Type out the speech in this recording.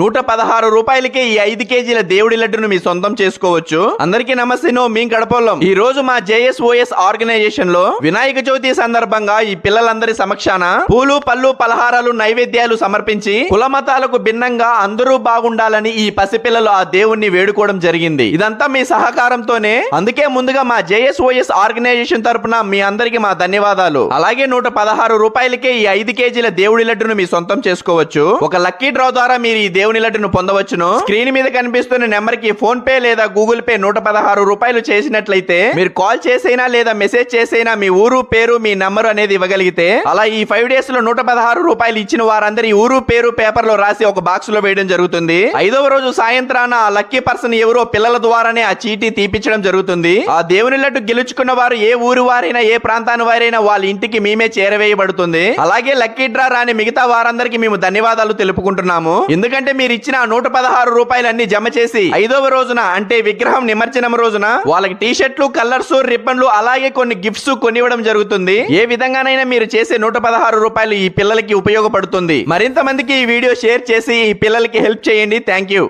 నూట పదహారు రూపాయలకే ఈ ఐదు కేజీల దేవుడి లడ్డును మీ సొంతం చేసుకోవచ్చు. అందరికీ నమస్తే నో మీ ఈ రోజు మా జేఎస్ఓఎస్ ఆర్గనైజేషన్లో వినాయక చవితి సందర్భంగా ఈ పిల్లలందరి సమక్షాన పూలు పళ్ళు పలహారాలు నైవేద్యాలు సమర్పించి కుల మతాలకు భిన్నంగా అందరూ బాగుండాలని ఈ పసిపిల్లలు ఆ దేవుణ్ణి వేడుకోవడం జరిగింది. ఇదంతా మీ సహకారంతోనే. అందుకే ముందుగా మా జేఎస్ఓఎస్ ఆర్గనైజేషన్ తరపున మీ అందరికి మా ధన్యవాదాలు. అలాగే నూట పదహారు రూపాయలకే ఈ ఐదు కేజీల దేవుడి లడ్డును మీ సొంతం చేసుకోవచ్చు. ఒక లక్కీ డ్రా ద్వారా మీరు ఈ దేవుని లడ్డును పొందవచ్చును. స్క్రీన్ మీద కనిపిస్తున్న నెంబర్కి ఫోన్ పే లేదా గూగుల్ పే నూట పదహారు రూపాయలు చేసినట్లయితే మీరు కాల్ చేసైనా లేదా మెసేజ్ చేసైనా మీ ఊరు పేరు మీ నంబర్ అనేది ఇవ్వగలిగితే అలా ఈ ఫైవ్ డేస్లో నూట పదహారు రూపాయలు ఇచ్చిన వారందరి ఊరు పేరు పేపర్లో రాసి ఒక బాక్స్లో వేయడం జరుగుతుంది. ఐదవ రోజు సాయంత్రాన ఆ లక్కీ పర్సన్ ఎవరో పిల్లల ద్వారానే ఆ చీటీ తీపిచ్చడం జరుగుతుంది. ఆ దేవుని లడ్డు గెలుచుకున్న వారు ఏ ఊరు వారైనా ఏ ప్రాంతాన్ని వారైనా వాళ్ళ ఇంటికి మేమే చేరవేయబడుతుంది. అలాగే లక్కీ డ్రా రాని మిగతా వారందరికీ మేము ధన్యవాదాలు తెలుపుకుంటున్నాము. ఎందుకంటే మీరు ఇచ్చిన నూట పదహారు రూపాయలన్నీ జమ చేసి ఐదవ రోజున అంటే విగ్రహం నిమజ్జనం రోజున వాళ్ళకి టీ షర్ట్లు కలర్స్ రిబ్బన్లు అలాగే కొన్ని గిఫ్ట్స్ కొనివ్వడం జరుగుతుంది. ఏ విధంగానైనా మీరు చేసే నూట పదహారు రూపాయలు ఈ పిల్లలకి ఉపయోగపడుతుంది. మరింత మందికి ఈ వీడియో షేర్ చేసి ఈ పిల్లలకి హెల్ప్ చేయండి. Thank you.